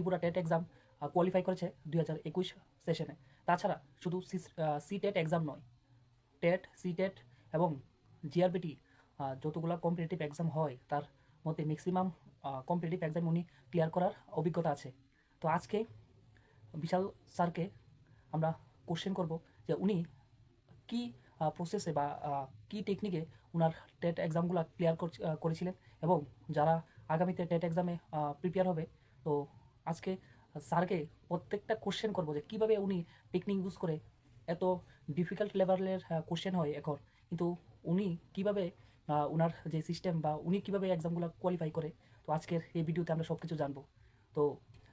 Tripura TET exam qualify করেছে দুই হাজার একুশ সেশনে তাছাড়া শুধু সি টেট এক্সাম নয় টেট সি টেট এবং জিআরবিটি যতগুলো কম্পিটিটিভ এক্সাম হয়, তার মধ্যে ম্যাক্সিমাম কম্পিটিটিভ এক্সাম উনি ক্লিয়ার করার অভিজ্ঞতা আছে। তো আজকে বিশাল স্যারকে আমরা কোশ্চেন করব যে উনি কি প্রসেসে বা কি টেকনিকে ওনার টেট এক্সামগুলো ক্লিয়ার করেছিলেন এবং যারা আগামীতে টেট এক্সামে প্রিপেয়ার হবে, তো আজকে স্যারকে প্রত্যেকটা কোশ্চেন করব যে কীভাবে উনি টেকনিক ইউজ করে এত ডিফিকাল্ট লেভেলের কোশ্চেন হয় এখন। কিন্তু উনি কীভাবে ওনার যে সিস্টেম বা উনি কীভাবে এক্সামগুলো কোয়ালিফাই করে, তো আজকের এই ভিডিওতে আমরা সব কিছু জানব। তো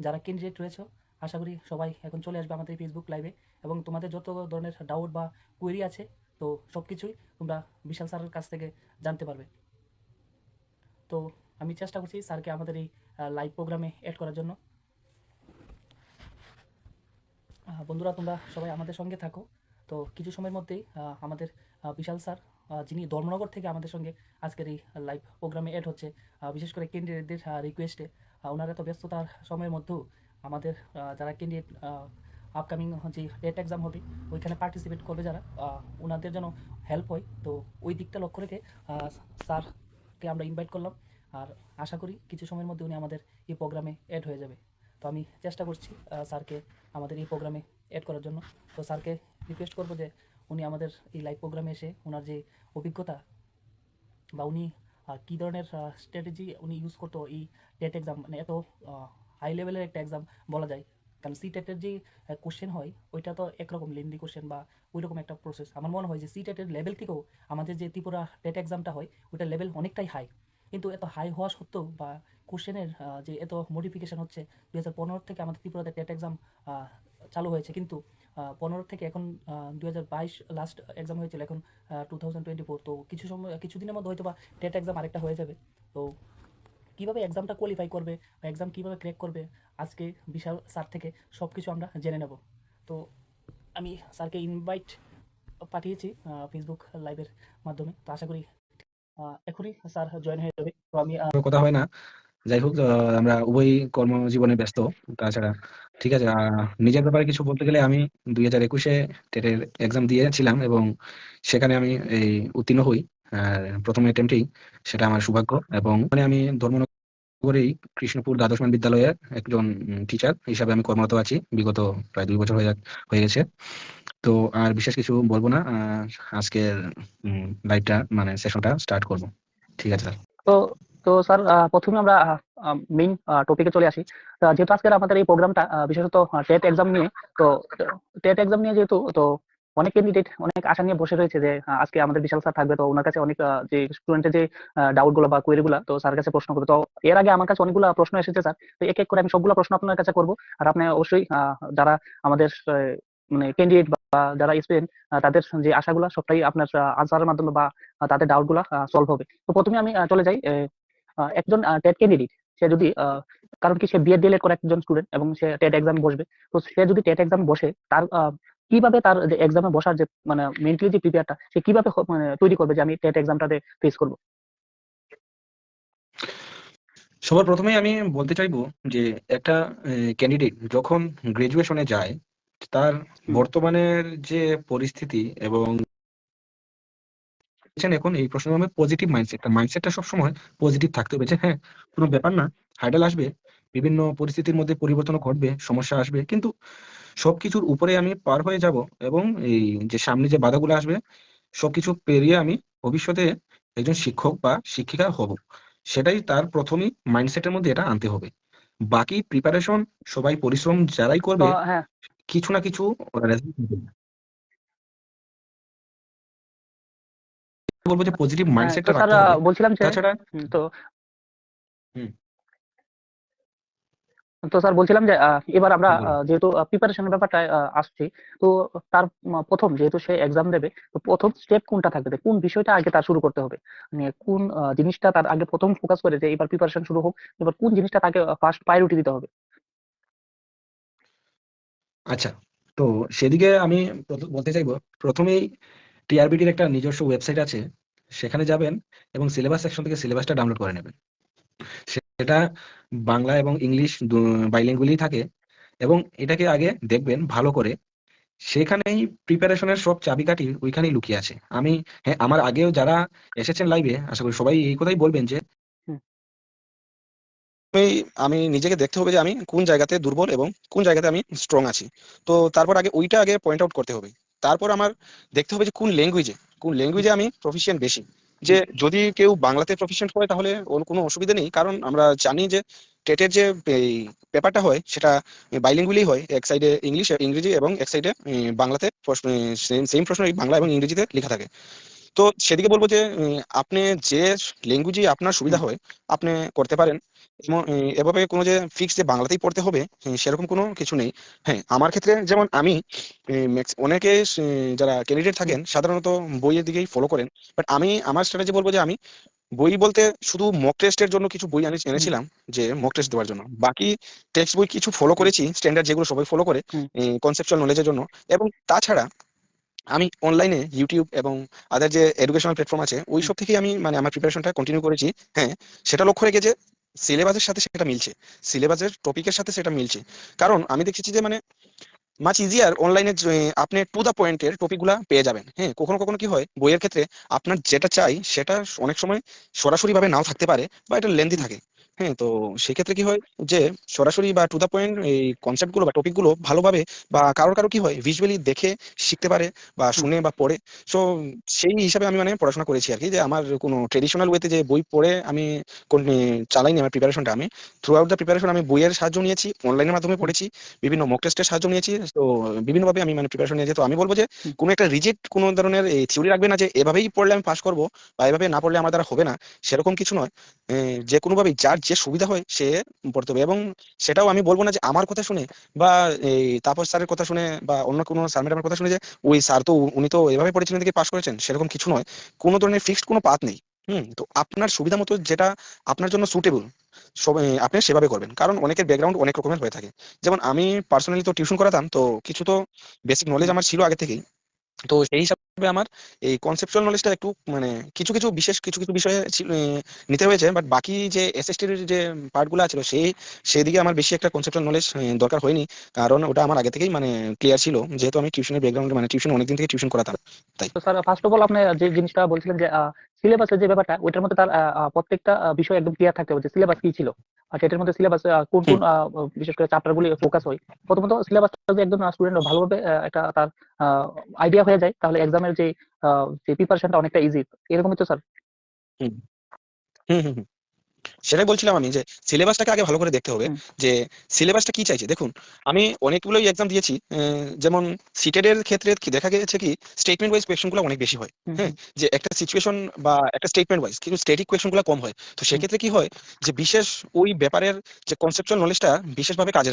যারা ক্যান্ডিডেট রয়েছে, আশা করি সবাই এখন চলে আসবে আমাদের ফেসবুক লাইভে এবং তোমাদের যত ধরনের ডাউট বা কোয়েরি আছে, তো সব কিছুই তোমরা বিশাল স্যারের কাছ থেকে জানতে পারবে। তো আমি চেষ্টা করছি স্যারকে আমাদের এই লাইভ প্রোগ্রামে অ্যাড করার জন্য। বন্ধুরা, তোমরা সবাই আমাদের সঙ্গে থাকো। তো কিছু সময়ের মধ্যেই আমাদের বিশাল স্যার যিনি ধর্মনগর থেকে আমাদের সঙ্গে আজকের এই লাইভ প্রোগ্রামে অ্যাড হচ্ছে বিশেষ করে ক্যান্ডিডেটদের রিকোয়েস্টে ওনার এত ব্যস্ততার সময়ের মধ্যেও আমাদের যারা ক্যান্ডিডেট আপকামিং যে ডেট এক্সাম হবে, ওইখানে পার্টিসিপেট করবে যারা ওনাদের যেন হেল্প হয়। তো ওই দিকটা লক্ষ্য রেখে স্যারকে আমরা ইনভাইট করলাম। আর আশা করি কিছু সময়ের মধ্যে উনি আমাদের এই প্রোগ্রামে অ্যাড হয়ে যাবে। তো আমি চেষ্টা করছি স্যারকে আমাদের এই প্রোগ্রামে অ্যাড করার জন্য। তো স্যারকে রিকোয়েস্ট করব যে উনি আমাদের এই লাইভ প্রোগ্রামে এসে ওনার যে অভিজ্ঞতা বা উনি কী ধরনের স্ট্র্যাটেজি উনি ইউজ করতো এই টেট এক্সাম মানে এত হাই লেভেলের একটা এক্সাম বলা যায়। কারণ সি টেটের যে কোশ্চেন হয়, ওইটা তো একরকম লেন্দি কোশ্চেন বা ওই রকম একটা প্রসেস আমার মনে হয় যে সি টেটের লেভেল থেকেও আমাদের যে ত্রিপুরা টেট এক্সামটা হয়, ওইটার লেভেল অনেকটাই হাই কিন্তু এত হাই হওয়া সত্ত্বেও বা কোশ্চেনের যে এত মডিফিকেশন হচ্ছে দু হাজার পনেরো থেকে আমাদের ত্রিপুরাতে টেট এক্সাম চালু হয়েছে। কিন্তু পনেরো থেকে এখন দু হাজার বাইশ লাস্ট এক্সাম হয়েছিল, এখন টু থাউজেন্ড টোয়েন্টি ফোর তো কিছু সময়, কিছুদিনের মধ্যে হয়তো বা টেট এক্সাম আরেকটা হয়ে যাবে। তো কীভাবে এক্সামটা কোয়ালিফাই করবে বা এক্সাম কীভাবে ক্র্যাক করবে, আজকে বিশাল স্যার থেকে সব কিছু আমরা জেনে নেব। তো আমি স্যারকে ইনভাইট পাঠিয়েছি ফেসবুক লাইভের মাধ্যমে। তো আশা করি এখনই স্যার জয়েন হয়ে যাবে। তো আমি কথা হয় না। যাই হোক আমরা উভয় কর্মজীবনে ব্যস্ত। তাছাড়া, ঠিক আছে নিজের ব্যাপারে কিছু বলতে গেলে আমি দুই হাজার একুশে টেটের এক্সাম দিয়েছিলাম এবং সেখানে আমি এই উত্তীর্ণ হই। আর প্রথম অ্যাটেম্পটেই সেটা আমার সৌভাগ্য। এবং মানে আমি ধর্মনগরেই কৃষ্ণপুর দ্বাদশমান বিদ্যালয়ের একজন টিচার হিসাবে আমি কর্মরত আছি। বিগত প্রায় দুই বছর হয়ে হয়ে গেছে। তো আর বিশেষ কিছু বলব না আজকের লাইভটা মানে সেশনটা স্টার্ট করব। ঠিক আছে স্যার তো তো স্যার প্রথমে আমরা মেইন টপিকে চলে আসি। যেহেতু আজকের আমাদের এই প্রোগ্রামটা বিশেষত টেট এক্সাম নিয়ে, তো টেট এক্সাম নিয়ে যেহেতু, তো অনেক ক্যান্ডিডেট অনেক আশা নিয়ে বসে রয়েছে যে আজকে আমাদের বিশাল স্যার থাকবে। তো ওনার কাছে অনেক যে স্টুডেন্টের যে ডাউটগুলো বা কোয়েরি গুলো, তো স্যারের কাছে প্রশ্ন করবে। তো এর আগে আমার কাছে অনেকগুলো প্রশ্ন এসেছে স্যার তো এক এক করে আমি সবগুলো প্রশ্ন আপনার কাছে করব। আর আপনি অবশ্যই যারা আমাদের মানে ক্যান্ডিডেট বা যারা স্টুডেন্ট তাদের যে আশাগুলো, সবটাই আপনার আনসারের মাধ্যমে বা তাদের ডাউটগুলা সলভ হবে। তো প্রথমে আমি চলে যাই একজন টেট ক্যান্ডিডেট সে যদি কারণ কি সে বিএড ডিএলএড করে একজন স্টুডেন্ট এবং সে টেট এক্সাম বসবে। তো সে যদি টেট এক্সাম বসে, তার কীভাবে তার যে এক্সামে বসার যে মানে মেন্টালি যে প্রিপেয়ারটা সে কীভাবে মানে তৈরি করবে যে আমি টেট এক্সামটাতে ফেস করব? সবার প্রথমে আমি বলতে চাইব যে একটা ক্যান্ডিডেট যখন গ্রাজুয়েশনে যায় তার বর্তমানের যে পরিস্থিতি এবং এখন এই প্রশ্ন আমি পজিটিভ মাইন্ডসেট মাইন্ডসেটটা সবসময় পজিটিভ থাকতে হবে। যে হ্যাঁ কোনো ব্যাপার না হাইডাল আসবে বিভিন্ন পরিস্থিতির মধ্যে পরিবর্তন ঘটবে সমস্যা আসবে কিন্তু সবকিছুর উপরে আমি পার হয়ে যাব এবং এই যে সামনে যে বাধাগুলো আসবে সবকিছু পেরিয়ে আমি ভবিষ্যতে একজন শিক্ষক বা শিক্ষিকা হব। সেটাই তার প্রথমেই মাইন্ডসেটের মধ্যে এটা আনতে হবে। বাকি প্রিপারেশন সবাই পরিশ্রম যারাই করবে হ্যাঁ। কিছু না কিছু বলব যে পজিটিভ হ্যাঁ, মাইন্ডসেটটা রাখতে হবে। বলছিলাম তাছাড়া তো হুম। তো স্যার বলছিলাম যে এবার আমরা যেহেতু প্রিপারেশনের ব্যাপারটা আসছি তো তার প্রথম যেহেতু সে এক্সাম দেবে তো প্রথম স্টেপ কোনটা থাকবে? কোন বিষয়টা আগে তার শুরু করতে হবে? মানে কোন জিনিসটা তার আগে প্রথম ফোকাস করে যে এবার প্রিপারেশন শুরু হোক এবার কোন জিনিসটা তাকে ফার্স্ট প্রায়োরিটি দিতে হবে? আচ্ছা তো সেদিকে আমি বলতে চাইব প্রথমেই টিআরবিটির একটা নিজস্ব ওয়েবসাইট আছে সেখানে যাবেন এবং সিলেবাস সেকশন থেকে সিলেবাসটা ডাউনলোড করে নেবেন। এটা বাংলা এবং ইংলিশ বাইলিঙ্গুয়ালি থাকে এবং এটাকে আগে দেখবেন ভালো করে। সেখানেই প্রিপারেশনের সব চাবিকাঠি ওইখানেই লুকিয়ে আছে। আমি হ্যাঁ আমার আগেও যারা এসেছেন লাইভে আশা করি সবাই এই কথাই বলবেন যে হুম। আমি আমি নিজেকে দেখতে হবে যে আমি কোন জায়গাতে দুর্বল এবং কোন জায়গাতে আমি স্ট্রং আছি। তো তারপর আগে ওইটা আগে পয়েন্ট আউট করতে হবে। তারপর আমার দেখতে হবে যে কোন ল্যাঙ্গুয়েজে কোন ল্যাঙ্গুয়েজে আমি প্রফিসিয়েন্ট বেশি। যে যদি কেউ বাংলাতে প্রফিসিয়েন্ট হয় তাহলে ওর কোনো অসুবিধা নেই। কারণ আমরা জানি যে টেটের যে এই পেপারটা হয় সেটা বাইলিঙ্গুলি হয় এক সাইডে ইংলিশ ইংরেজি এবং এক সাইডে বাংলাতে সেম প্রশ্ন বাংলা এবং ইংরেজিতে লেখা থাকে। তো সেদিকে বলব যে আপনি যে ল্যাঙ্গুয়েজে আপনার সুবিধা হয় আপনি করতে পারেন। এবং, এভাবে কোনো যে ফিক্স যে বাংলাতেই পড়তে হবে সেরকম কোনো কিছু নেই। হ্যাঁ আমার ক্ষেত্রে যেমন আমি অনেকে যারা ক্যান্ডিডেট থাকেন সাধারণত বইয়ের দিকেই ফলো করেন। বাট আমি আমার স্ট্র্যাটেজি বলব যে আমি বই বলতে শুধু মক টেস্টের জন্য কিছু বই আমি এনেছিলাম যে মক টেস্ট দেওয়ার জন্য। বাকি টেক্সট বই কিছু ফলো করেছি স্ট্যান্ডার্ড যেগুলো সবাই ফলো করে। কনসেপচুয়াল নলেজের জন্য। এবং তাছাড়া আমি অনলাইনে ইউটিউব এবং আদার যে এডুকেশনাল প্ল্যাটফর্ম আছে, ওই সব থেকেই আমি মানে আমার প্রিপারেশনটা কন্টিনিউ করেছি। হ্যাঁ সেটা লক্ষ্য রেখে যে সিলেবাসের সাথে সেটা মিলছে। সিলেবাসের টপিকের সাথে সেটা মিলছে। কারণ আমি দেখেছি যে মানে মাচ ইজিয়ার অনলাইনে আপনি টু দ্য পয়েন্টের টপিকগুলা পেয়ে যাবেন। হ্যাঁ কখনো কখনো কি হয়, বইয়ের ক্ষেত্রে আপনার যেটা চাই সেটা অনেক সময় সরাসরি ভাবে নাও থাকতে পারে বা এটা লেন্দি থাকে। হ্যাঁ তো সেক্ষেত্রে কি হয় যে সরাসরি বা টু দ্য পয়েন্ট এই কনসেপ্টগুলো বা টপিকগুলো ভালোভাবে বা কারোর কারও কি হয় ভিজুয়ালি দেখে শিখতে পারে বা শুনে বা পড়ে। সো সেই হিসাবে আমি মানে পড়াশোনা করেছি আর কি যে আমার কোনো ট্রেডিশনাল ওয়েতে যে বই পড়ে আমি কোন- চালাইনি আমার প্রিপারেশনটা আমি। থ্রু আউট দ্য প্রিপারেশন আমি বইয়ের সাহায্য নিয়েছি অনলাইনের মাধ্যমে পড়েছি বিভিন্ন মক টেস্টের সাহায্য নিয়েছি। তো বিভিন্নভাবে আমি মানে প্রিপারেশন নিয়েছি। তো আমি বলব যে কোনো একটা রিজিট কোনো ধরনের এই থিওরি রাখবে না যে এভাবেই পড়লে আমি পাস করব বা এভাবে না পড়লে আমার দ্বারা হবে না সেরকম কিছু নয়। যে কোনোভাবেই যার যে সুবিধা হয় সে পড়তে হবে। এবং সেটাও আমি বলব না যে আমার কথা শুনে বা এই তাপস স্যারের কথা শুনে বা অন্য কোনো স্যার ম্যাডামের কথা শুনে যে, ওই স্যার তো উনি তো এভাবে পড়েছিলেন দেখে পাশ করেছেন, সেরকম কিছু নয়। কোনো ধরনের ফিক্সড কোনো পাত নেই। হুম? তো আপনার সুবিধা মতো যেটা আপনার জন্য সুটেবল আপনি সেভাবে করবেন। কারণ অনেকের ব্যাকগ্রাউন্ড অনেক রকমের হয়ে থাকে। যেমন আমি পার্সোনালি তো টিউশন করাতাম, তো কিছু তো বেসিক নলেজ আমার ছিল আগে থেকেই। তো সেই হিসাবে আমার এই কনসেপচুয়াল নলেজটা একটু মানে কিছু কিছু বিশেষ কিছু কিছু বিষয়ে নিতে হয়েছে বাট বাকি যে এসএসটির যে পার্টগুলো ছিল সেই সেদিকে আমার বেশি একটা কনসেপচুয়াল নলেজ দরকার হয়নি। কারণ ওটা আমার আগে থেকেই মানে ক্লিয়ার ছিল, যেহেতু আমি টিউশনের ব্যাকগ্রাউন্ড মানে টিউশন অনেকদিন থেকে টিউশন করাতাম তো স্যার ফার্স্ট অফ অল আপনি যে জিনিসটা বলছিলেন যে সিলেবাসের যে ব্যাপারটা, ওইটার মধ্যে তার প্রত্যেকটা বিষয় একদম ক্লিয়ার থাকতে হবে সিলেবাস কি ছিল। আর সেটার মধ্যে সিলেবাস কোন কোন বিশেষ করে চ্যাপ্টার গুলি ফোকাস হয়? প্রথমত সিলেবাসটা যদি একজন স্টুডেন্ট ভালোভাবে একটা তার আইডিয়া হয়ে যায় তাহলে এক্সামের যে যে প্রিপারেশনটা অনেকটা ইজি এরকমই তো স্যার হুম হুম। সেটাই বলছিলাম আমি যে সিলেবাসটাকে আগে ভালো করে দেখতে হবে। যে সিলেবাসটা কি চাইছে। দেখুন আমি অনেকগুলোই এক্সাম দিয়েছি যেমন সিটেড এর ক্ষেত্রে কি দেখা গেছে কি স্টেটমেন্ট ওয়াইজ কোয়েশ্চেনগুলো অনেক বেশি হয় হ্যাঁ? যে একটা সিচুয়েশন বা একটা স্টেটমেন্ট ওয়াইজ কিন্তু স্ট্যাটিক কোয়েশ্চেনগুলো কম হয়। তো সেক্ষেত্রে কি হয় যে বিশেষ ওই ব্যাপারের যে কনসেপচুয়াল নলেজটা বিশেষভাবে কাজে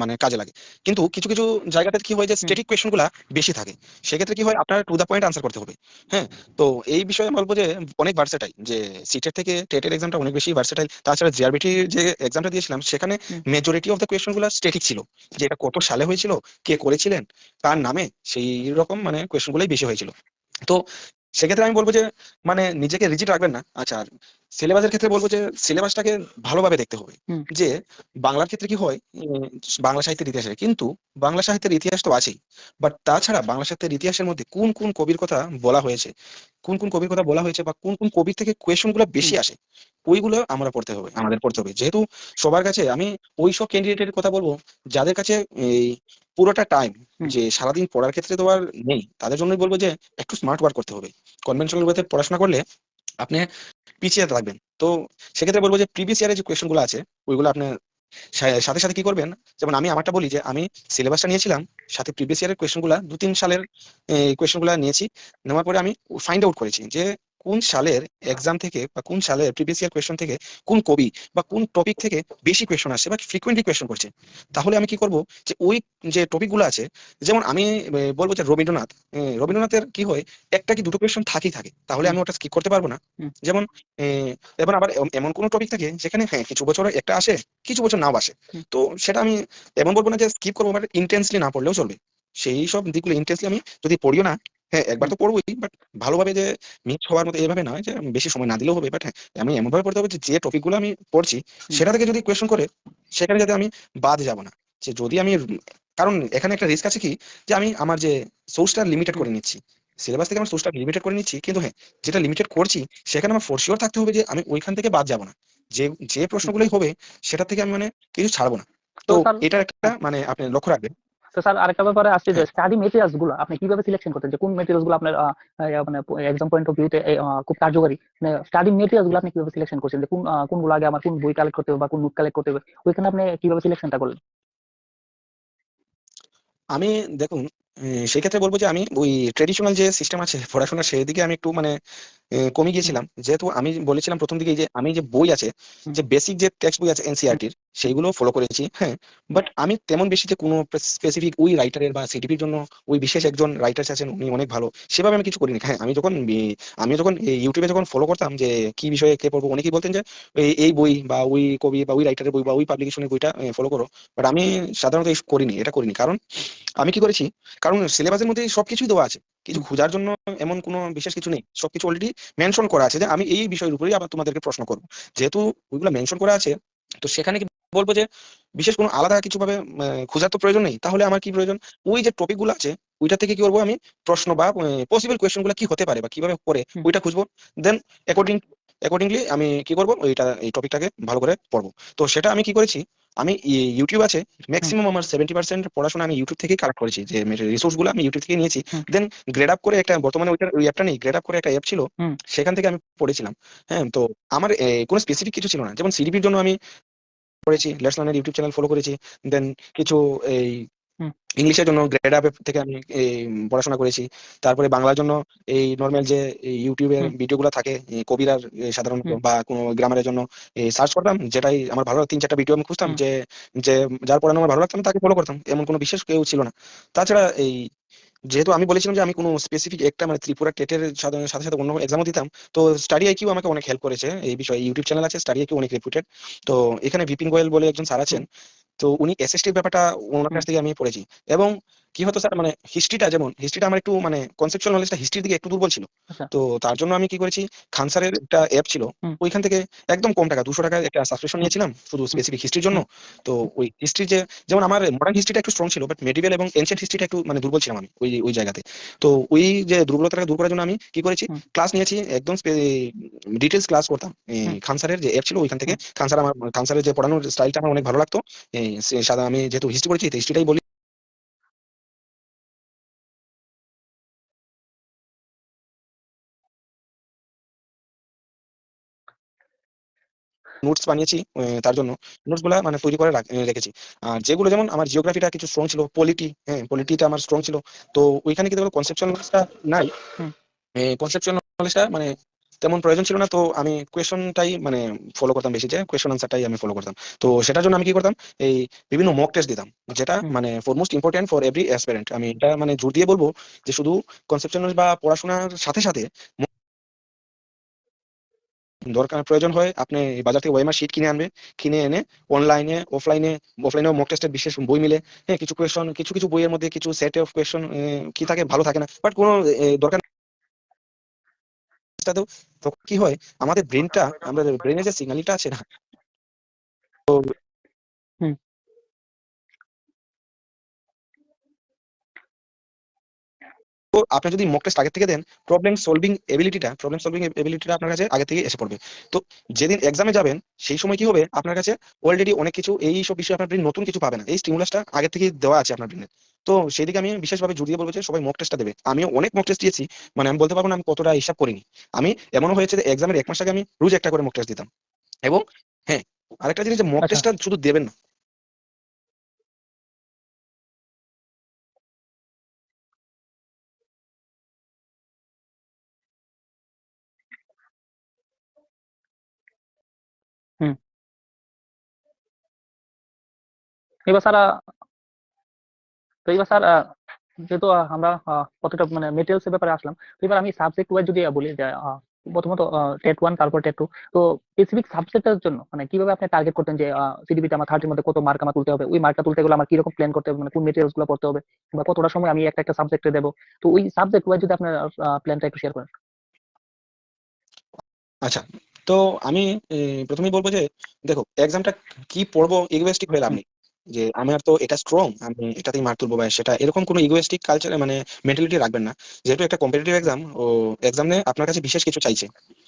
মানে কাজে লাগে। কিন্তু কিছু কিছু জায়গাতে কি হয় যে স্ট্যাটিক কোয়েশ্চেনগুলা বেশি থাকে। সেক্ষেত্রে কি হয় আপনার টু দা পয়েন্ট আনসার করতে হবে হ্যাঁ? তো এই বিষয়ে আমি বলব যে অনেক ভার্সেটাইল যে সিটের থেকে টেটের এক্সামটা অনেক বেশি ভার্সেটাইল তাছাড়া জিআরবিটি যে এক্সামটা দিয়েছিলাম সেখানে মেজরিটি অফ দ্য কোয়েশ্চনগুলো স্ট্যাটিক ছিল। যে এটা কত সালে হয়েছিল কে করেছিলেন তার নামে সেই রকম মানে কোয়েশ্চন গুলোই বেশি হয়েছিল। তো সেক্ষেত্রে আমি বলব যে মানে নিজেকে রিজিট রাখবেন না। আচ্ছা আর সিলেবাসের ক্ষেত্রে বলব যে সিলেবাসটাকে ভালোভাবে দেখতে হবে। যে বাংলার ক্ষেত্রে কি হয় বাংলা সাহিত্যের ইতিহাসে কিন্তু বাংলা সাহিত্যের ইতিহাস তো আছেই। বাট তাছাড়া বাংলা সাহিত্যের ইতিহাসের মধ্যে কোন কোন কবির কথা বলা হয়েছে কোন কোন কবির কথা বলা হয়েছে বা কোন কোন কবির থেকে কোয়েশনগুলো বেশি আসে ওইগুলো আমরা পড়তে হবে আমাদের পড়তে হবে। যেহেতু সবার কাছে আমি ওই সব ক্যান্ডিডেটের কথা বলব যাদের কাছে এই পুরোটা টাইম যে সারাদিন পড়ার ক্ষেত্রে তো আর নেই তাদের জন্যই বলব যে একটু স্মার্ট ওয়ার্ক করতে হবে। কনভেনশনাল ওয়েতে পড়াশোনা করলে আপনি পিছিয়ে থাকবেন। তো সেক্ষেত্রে বলব যে প্রিভিয়াস ইয়ারের যে কোয়েশনগুলো আছে, ওইগুলো আপনি সাথে সাথে কি করবেন? যেমন আমি আমারটা বলি যে আমি সিলেবাসটা নিয়েছিলাম, সাথে প্রিভিয়াস ইয়ারের কোয়েশনগুলা দু তিন সালের কোয়েশনগুলা নিয়েছি, নেওয়ার পরে আমি ফাইন্ড আউট করেছি যে কোন সালের এক্সাম থেকে বা কোন সালের প্রিভিয়াস ইয়ার কোয়েশন থেকে কোন কবি বা কোন টপিক থেকে বেশি কোয়েশন আসছে বা ফ্রিকোয়েন্টলি কোয়েশন করছে? তাহলে আমি কি করব যে ওই যে টপিকগুলো আছে যেমন আমি বলব যে রবীন্দ্রনাথ রবীন্দ্রনাথের কি হয় একটা কি দুটো কোয়েশন থাকেই থাকে তাহলে আমি ওটা স্কিপ করতে পারব না। যেমন এবার আবার এম- এমন কোনো টপিক থাকে যেখানে হ্যাঁ কিছু বছর একটা আসে কিছু বছর নাও আসে। তো সেটা আমি এমন বলব না যে স্কিপ করব বাট ইন্টেন্সলি না পড়লেও চলবে। সেই সব দিকগুলো ইন্টেন্সলি আমি যদি পড়িও না হ্যাঁ একবার তো পড়বোই বাট ভালোভাবে যে মিস হওয়ার মতো এভাবে নয় যে আমি বেশি সময় না দিলেও হবে বাট হ্যাঁ আমি এমনভাবে পড়তে হবে যে যে টপিকগুলো আমি পড়ছি সেটা থেকে যদি কোয়েশ্চেন করে সেখানে যাতে আমি বাদ যাব না। যে যদি আমি কারণ এখানে একটা রিস্ক আছে কি যে আমি আমার যে সোর্সটা লিমিটেড করে নিচ্ছি সিলেবাস থেকে আমার সোর্সটা লিমিটেড করে নিচ্ছি কিন্তু হ্যাঁ যেটা লিমিটেড করছি সেখানে আমার ফোর শিওর থাকতে হবে যে আমি ওইখান থেকে বাদ যাব না। যে যে প্রশ্নগুলোই হবে সেটা থেকে আমি মানে কিছু ছাড়বো না। তো এটা একটা মানে আপনি লক্ষ্য রাখবেন। তো স্যার আরেকটা ব্যাপারে আসছে যে। স্টাডি মেটেরিয়ালসগুলো আপনি কীভাবে সিলেকশন করতেন? যে কোন মেটেরিয়ালসগুলো আপনার মানে এক্সাম পয়েন্ট অফ ভিউতে খুব কার্যকরী? মানে স্টাডি মেটেরিয়ালসগুলো আপনি কীভাবে সিলেকশন করছেন? যে কোন কোন কোনগুলো আগে আমার, কোন বই কালেক্ট করতে হবে বা কোন নোট কালেক্ট করতে হবে? ওইখানে আপনি কীভাবে সিলেকশনটা করলেন? আমি, দেখুন সেই ক্ষেত্রে বলব যে আমি ওই ট্রেডিশনাল যে সিস্টেম আছে পড়াশোনার সেই দিকে আমি একটু মানে কমে গিয়েছিলাম। যেহেতু আমি বলেছিলাম প্রথম দিকে যে আমি যে বই আছে যে বেসিক যে টেক্সট বই আছে এনসিআরটির সেইগুলো ফলো করেছি হ্যাঁ। বাট আমি তেমন বেশি যে কোনো স্পেসিফিক ওই রাইটারের বা সিটিপির জন্য ওই বিশেষ একজন রাইটার আছেন উনি অনেক ভালো। সেভাবে আমি কিছু করিনি। হ্যাঁ আমি যখন আমি যখন এই ইউটিউবে যখন ফলো করতাম যে কি বিষয়ে কে পড়ব অনেকেই বলতেন যে এই বই বা ওই কবি বা ওই রাইটারের বই বা ওই পাবলিকেশনের বইটা ফলো করো। বাট আমি সাধারণত করিনি এটা করিনি। কারণ আমি কি করেছি কারণ সিলেবাসের মধ্যে সবকিছুই দেওয়া আছে। কিছু খোঁজার জন্য এমন কোনো বিশেষ কিছু নেই। সবকিছু অলরেডি মেনশন করা আছে যে আমি এই বিষয়ের উপরেই আবার তোমাদেরকে প্রশ্ন করব। যেহেতু ওইগুলো মেনশন করা আছে তো সেখানে কি বলব যে বিশেষ কোনো আলাদা কিছু ভাবে খোঁজার তো প্রয়োজন নেই। তাহলে আমার কি প্রয়োজন? ওই যে টপিকগুলো আছে ওইটা থেকে কি করব আমি প্রশ্ন বা পসিবল কোয়েশ্চেনগুলো কি হতে পারে বা কীভাবে করে ওইটা খুঁজবো। দেন অ্যাকর্ডিং অ্যাকর্ডিংলি আমি কি করব? ওইটা এই টপিকটাকে ভালো করে পড়ব। তো সেটা আমি কি করেছি? আমি ইউটিউব আছে। ম্যাক্সিমাম আমার সেভেন্টি পার্সেন্ট পড়াশোনা আমি ইউটিউব থেকেই কালেক্ট করেছি। যে রিসোর্সগুলো আমি ইউটিউব থেকে নিয়েছি। দেন গ্রেড আপ করে একটা বর্তমানে ওইটার ওই অ্যাপটা নেই। গ্রেড আপ করে একটা অ্যাপ ছিল। সেখান থেকে আমি পড়েছিলাম। হ্যাঁ তো আমার কোনো স্পেসিফিক কিছু ছিল না। যেমন সিডিপির জন্য আমি করেছি। লেটস লার্নের ইউটিউব চ্যানেল ফলো করেছি। দেন কিছু এই। ইংলিশের জন্য গ্রেড আপ থেকে আমি এই পড়াশোনা করেছি। তারপরে বাংলার জন্য এই নর্মাল যে হুম। ভিডিওগুলো থাকে কবিরার সাধারণত বা কোনো গ্রামারের জন্য এই সার্চ করতাম। যেটাই আমার ভালো তিন চারটা ভিডিও আমি খুঁজতাম যে যে যার পড়ানো আমার ভালো লাগতো আমি তাকে ফলো করতাম। এমন কোনো বিশেষ কেউ ছিল না। তাছাড়া এই যেহেতু আমি বলেছিলাম যে আমি কোনো স্পেসিফিক একটা মানে ত্রিপুরা টেটের সাথে সাথে অন্য এক্সামও দিতাম তো স্টাডি আইকিউ আমাকে অনেক হেল্প করেছে। এই বিষয়ে ইউটিউব চ্যানেল আছে স্টাডি আইকিউ অনেক রেপুটেড তো এখানে বিপিন গোয়েল বলে একজন স্যার আছেন তো উনি এসএসটির ব্যাপারটা ওনার কাছ থেকে আমি পড়েছি এবং কি হতো স্যার মানে হিস্ট্রিটা যেমন হিস্ট্রিটা আমার একটু মানে কনসেপচুয়াল নলেজটা হিস্ট্রির দিকে একটু দুর্বল ছিল। আচ্ছা। তো তার জন্য আমি কি করেছি? খান স্যারের একটা অ্যাপ ছিল। ওইখান থেকে একদম কম টাকা দুশো টাকার একটা সাবস্ক্রিপশন নিয়েছিলাম শুধু স্পেসিফিক হিস্ট্রির জন্য। তো ওই হিস্ট্রি যে যেমন আমার মডার্ন হিস্ট্রিটা একটু স্ট্রং ছিল বাট মেডিভেল এবং এনশিয়েন্ট হিস্ট্রিটা একটু মানে দুর্বল ছিলাম আমি ওই ওই জায়গাতে। তো ওই যে দুর্বলতাটাকে দূর করার জন্য আমি কি করেছি? ক্লাস নিয়েছি একদম ডিটেলস ক্লাস করতাম। খান স্যারের যে অ্যাপ ছিল ওইখান থেকে। খান স্যার আমার খান স্যারের যে পড়ানোর স্টাইলটা আমার অনেক ভালো লাগতো। সাদা আমি যেহেতু হিস্ট্রি পড়েছি হিস্ট্রিটাই বলি। নোটস বানিয়েছি তার জন্য। নোটসগুলা মানে তৈরি করে রেখেছি। আর যেগুলো যেমন আমার জিওগ্রাফিটা কিছু স্ট্রং ছিল পলিটি হ্যাঁ পলিটিটা আমার স্ট্রং ছিল। তো ওইখানে কি দেখো কনসেপচুয়াল নলেজটা নাই। কনসেপচুয়াল নলেজটা মানে তেমন প্রয়োজন ছিল না। তো আমি কোয়েশনটাই মানে ফলো করতাম বেশি যে কোয়েশন আনসারটাই আমি ফলো করতাম। তো সেটার জন্য আমি কি করতাম? এই বিভিন্ন মক টেস্ট দিতাম যেটা মানে for most important for every aspirant আমি এটা মানে জোর দিয়ে বলব যে শুধু কনসেপচুয়াল নলেজ বা পড়াশোনার সাথে সাথে দরকার প্রয়োজন হয়, আপনি বাজার থেকে ওয়েমার শিট কিনে আনবে, কিনে এনে অনলাইনে অফলাইনে অফলাইনে মক টেস্টের বিশেষ বই মিলে হ্যাঁ কিছু কোয়েশন কিছু কিছু বইয়ের মধ্যে কিছু সেট অফ কোয়েশন কি থাকে ভালো থাকে না বাট কোনো দরকার। তো কি হয়, আমাদের ব্রেনটা আমাদের ব্রেনের যে সিগনালিটা আছে না হুম। তো আপনি যদি মক টেস্ট আগে থেকে দেন প্রবলেম সলভিং এবিলিটিটা প্রবলেম সলভিং এবিলিটিটা আপনার কাছে আগে থেকে এসে পড়বে। তো যেদিন এক্সামে যাবেন সেই সময় কি হবে? আপনার কাছে অলরেডি অনেক কিছু এই সব বিষয়ে আপনার ব্রেন নতুন কিছু পাবে না। এই স্টিমুলাসটা আগে থেকে দেওয়া আছে আপনার ব্রেনে তো সেই দিকে আমি বিশেষভাবে জুড়িয়ে বলব যে সবাই মক টেস্টটা দেবে। আমিও অনেক মক টেস্ট দিয়েছি মানে আমি বলতে পারব না আমি কতটা হিসাব করিনি। আমি এমনও হয়েছে যে এক্সামের এক মাস আগে আমি রোজ একটা করে মক টেস্ট দিতাম। এবং হ্যাঁ আরেকটা জিনিস যে মক আচ্ছা। টেস্টটা শুধু দেবেন না। এবার স্যার তো এবার স্যার যেহেতু আমরা কতটা মানে মেটেরিয়ালস ব্যাপারে আসলাম, তো এবার আমি সাবজেক্ট ওয়াইজ যদি বলি প্রথমত টেট ওয়ান তারপর টেট টু তো স্পেসিফিক সাবজেক্টের জন্য মানে কীভাবে আপনি টার্গেট করতেন যে সিডিপিতে আমার থার্টির মধ্যে কত মার্ক আমার তুলতে হবে? ওই মার্কটা তুলতে গেলে আমার কীরকম প্ল্যান করতে হবে? মানে কোন মেটেরিয়ালসগুলো পড়তে হবে? বা কতটা সময় আমি একটা একটা সাবজেক্টে দেবো? তো ওই সাবজেক্ট ওয়াইজ যদি আপনার প্ল্যানটা একটু শেয়ার করেন। আচ্ছা তো আমি প্রথমেই বলব যে, দেখো এক্সামটা কি পড়ব ইগোয়েস্টিক হয়ে লাভ নেই। যে আমার তো এটা স্ট্রং আমি এটাতেই মার্ক তুলবো বা সেটা এরকম কোনো ইগোয়েস্টিক কালচারে মানে মেন্টালিটি রাখবেন না। যেহেতু একটা কম্পিটিটিভ এক্সাম ও এক্সামে আপনার কাছে বিশেষ কিছু চাইছে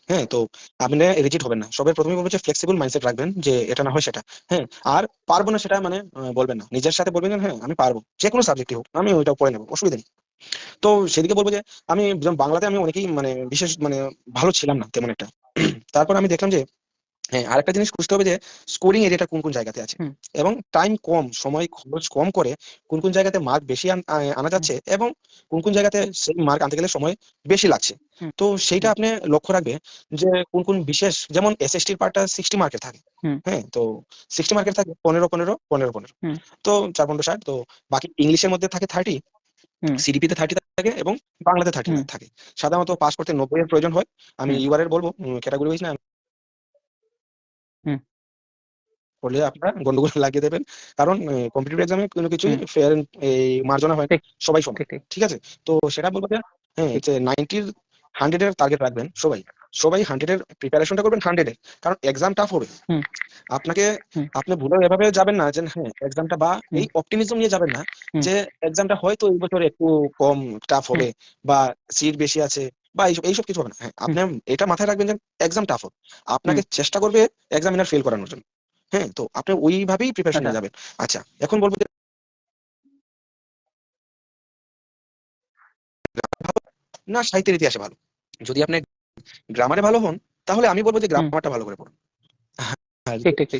হ্যাঁ তো আপনি রিজিট হবেন না। সবাই প্রথমে বলব যে ফ্লেক্সিবল মাইন্ডসেট রাখবেন যে এটা না হয় সেটা হ্যাঁ আর পারব না সেটা মানে বলবেন না। নিজের সাথে বলবেন হ্যাঁ আমি পারব। যে কোনো সাবজেক্টই হোক, আমি ওইটা পড়ে নেব, অসুবিধা নেই। তো সেদিকে বলব যে, আমি বাংলাতে আমি অনেকেই মানে বিশেষ মানে ভালো ছিলাম না, তেমন একটা। তারপর আমি দেখলাম যে হ্যাঁ আরেকটা জিনিস খুঁজতে হবে যে স্কোরিং এরিয়াটা কোন কোন জায়গাতে আছে। এবং টাইম কম সময় খরচ কম করে কোন কোন জায়গাতে মার্ক বেশি আনা যাচ্ছে এবং কোন কোন জায়গাতে সেই মার্ক আনতে গেলে সময় বেশি লাগছে। তো সেইটা আপনি লক্ষ্য রাখবে যে কোন কোন বিশেষ যেমন এসএসটির পার্টটা সিক্সটি মার্কের থাকে। হ্যাঁ তো সিক্সটি মার্কের থাকে পনেরো পনেরো পনেরো পনেরো। তো চার পনেরো ষাট তো বাকি ইংলিশের মধ্যে থাকে থার্টি। সিডিপিতে থার্টি থাকে এবং বাংলাতে থার্টি থাকে। সাধারণত পাস করতে নব্বই এর প্রয়োজন হয়। আমি। ইউআর এর বলব ক্যাটাগরি ওয়াইজ না করলে আপনারা গন্ডগোল লাগিয়ে দেবেন। কারণ কম্পিটিটিভ এক্সামে কোনো কিছুই ফেয়ার এই মার্জনা হয় সবাই সমান ঠিক আছে? তো সেটা বলব যে হ্যাঁ যে নাইনটির হান্ড্রেডের টার্গেট রাখবেন সবাই। সবাই হান্ড্রেডের প্রিপারেশনটা করবেন হান্ড্রেডের কারণ এক্সাম টাফ হবে। আপনাকে আপনি ভুলেও এভাবে যাবেন না যে হ্যাঁ এক্সামটা বা। এই অপটিমিজম নিয়ে যাবেন না। যে এক্সামটা হয়তো এই বছর একটু কম টাফ হবে বা সিট বেশি আছে বা এইসব এইসব কিছু হবে না। হ্যাঁ আপনি এটা মাথায় রাখবেন যে এক্সাম টাফ হবে। আপনাকে চেষ্টা করবে এক্সামিনার ফেল করানোর জন্য। হ্যাঁ তো আপনি ওইভাবেই প্রিপারেশন আচ্ছা। নিয়ে যাবেন। আচ্ছা এখন বলব যে না সাহিত্যের ইতিহাসে ভালো। যদি আপনি গ্রামারে ভালো হন তাহলে আমি বলব যে গ্রামারটা ভালো করে পড়ুন।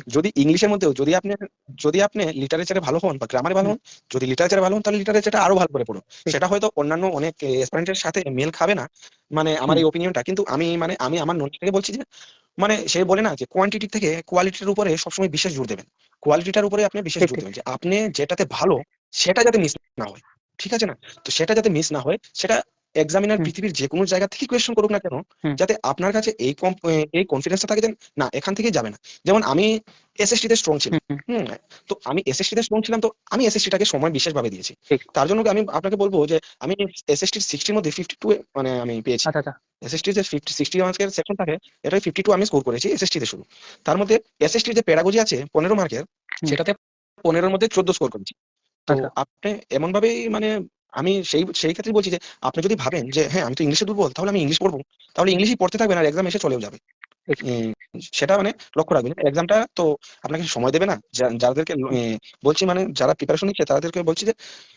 যদি ইংলিশের মধ্যেও যদি আপনি যদি আপনি লিটারেচারে ভালো হন বা গ্রামারে ভালো হন যদি লিটারেচারে ভালো হন তাহলে লিটারেচারটা আরও ভালো করে পড়ুন। সেটা হয়তো অন্যান্য অনেক এসপারেন্টের সাথে মেল খাবে না। মানে আমার এই ওপিনিয়নটা কিন্তু আমি মানে আমি আমার নোট থেকে বলছি যে মানে সে বলে না যে কোয়ান্টিটি থেকে কোয়ালিটির উপরে সবসময় বিশেষ জোর দেবেন। কোয়ালিটিটার উপরে আপনি বিশেষ জোর দেবেন যে আপনি যেটাতে ভালো সেটা যাতে মিস না হয়। ঠিক আছে না? তো সেটা যাতে মিস না হয় সেটা এক্সামিনার পৃথিবীর যে কোনো জায়গা থেকে কোয়েশ্চেন করুক না কেন যাতে আপনার কাছে এই কম- এই কনফিডেন্সটা থাকে যে না এখান থেকে যাবে না। যেমন আমি এসএসটি তে স্ট্রং ছিলাম। তো আমি এসএসটি তে স্ট্রং ছিলাম তো আমি এসএসটি টাকে সময় বিশেষভাবে দিয়েছি। তার জন্য আমি আপনাকে বলব যে আমি এসএসটি সিক্সটির মধ্যে ফিফটি টু মানে আমি পেয়েছি। আচ্ছা আচ্ছা। এসএসটি যে ফিফটি সিক্সটি মার্কের সেকশন থাকে এটাই ফিফটি টু আমি স্কোর করেছি এসএসটি তে শুধু। তার মধ্যে এসএসটি যে প্যারাগজি আছে পনেরো মার্কের সেটাতে পনেরোর মধ্যে চোদ্দ স্কোর করেছি। তো আচ্ছা। আপনি এমন ভাবেই মানে আমি সেই সেই ক্ষেত্রে বলছি যে আপনি যদি ভাবেন যে হ্যাঁ আমি তো ইংলিশে দুর্বল তাহলে আমি ইংলিশ পড়ব। তাহলে ইংলিশই পড়তে থাকবেন আর এক্সাম এসে চলেও যাবে। সেটা মানে লক্ষ্য রাখবেন। এক্সামটা তো আপনাকে সময় দেবে না। যাদেরকে বলছি মানে যারা প্রিপারেশন নিচ্ছে তাদেরকে বলছি যে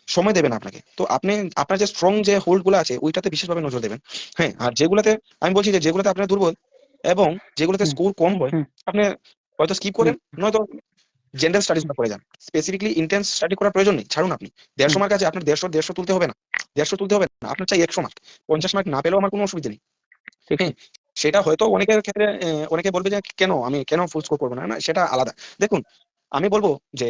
সময় দেবে না আপনাকে। তো আপনি আপনার যে স্ট্রং যে হোল্ডগুলো আছে ওইটাতে বিশেষভাবে নজর দেবেন। হ্যাঁ আর যেগুলোতে আমি বলছি যে যেগুলোতে আপনার দুর্বল এবং যেগুলোতে। স্কোর কম হয় আপনি হয়তো স্কিপ করেন নয়তো জেনারেল স্টাডিজ করে যান। স্পেসিফিকলি ইন্টেন্স স্টাডি করার প্রয়োজন নেই। ছাড়ুন আপনি। দেড়শো। মার্ক আছে আপনার দেড়শো দেড়শো তুলতে হবে না। দেড়শো তুলতে হবে না। আপনার চাই একশো মার্ক পঞ্চাশ মার্ক না পেলেও আমার কোনো অসুবিধা নেই। ঠিক। হ্যাঁ, সেটা হয়তো অনেকের ক্ষেত্রে অনেকে বলবে যে কেন? আমি কেন ফুল স্কোর করব না? না সেটা আলাদা। দেখুন আমি বলব যে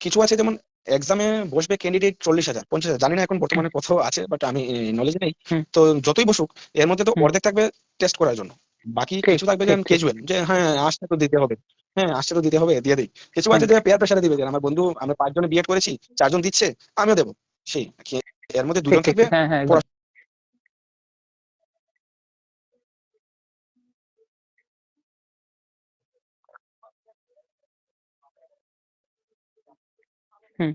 কিছু আছে যেমন এক্সামে বসবে ক্যান্ডিডেট চল্লিশ হাজার পঞ্চাশ হাজার। জানি না এখন বর্তমানে কোথাও আছে বাট আমি নলেজ নেই। তো যতই বসুক এর মধ্যে তো। অর্ধেক থাকবে টেস্ট করার জন্য। বাকি কিছু থাকবে যে। ক্যাজুয়াল যে হ্যাঁ আসতে তো দিতে হবে হ্যাঁ আসতে তো দিতে হবে দিয়ে দিই কিছু আছে যে পেয়ার প্রেশারে দিবে যে আমার বন্ধু আমরা পাঁচজনে বিএড করেছি চারজন দিচ্ছে আমিও দেবো সেই এর মধ্যে দুজন থাকবে হ্যাঁ হ্যাঁ। হুম।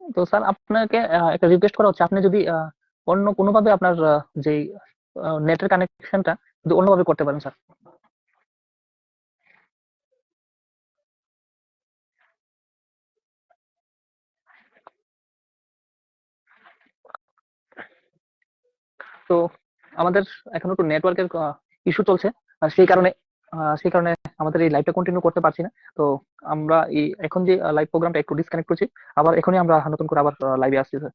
তো স্যার, আপনাকে একটা রিকোয়েস্ট করা হচ্ছে। আপনি যদি অন্য কোনোভাবে আপনার যেই নেটের কানেকশনটা যদি অন্যভাবে করতে পারেন, স্যার। তো আমাদের এখন একটু নেটওয়ার্কের ইস্যু চলছে। সেই কারণে সেই কারণে আমাদের এই লাইভটা কন্টিনিউ করতে পারছি না। তো আমরা এই এখন যে লাইভ প্রোগ্রামটা একটু ডিসকানেক্ট করছি, আবার এখনই আমরা নতুন করে আবার লাইভে আসছি স্যার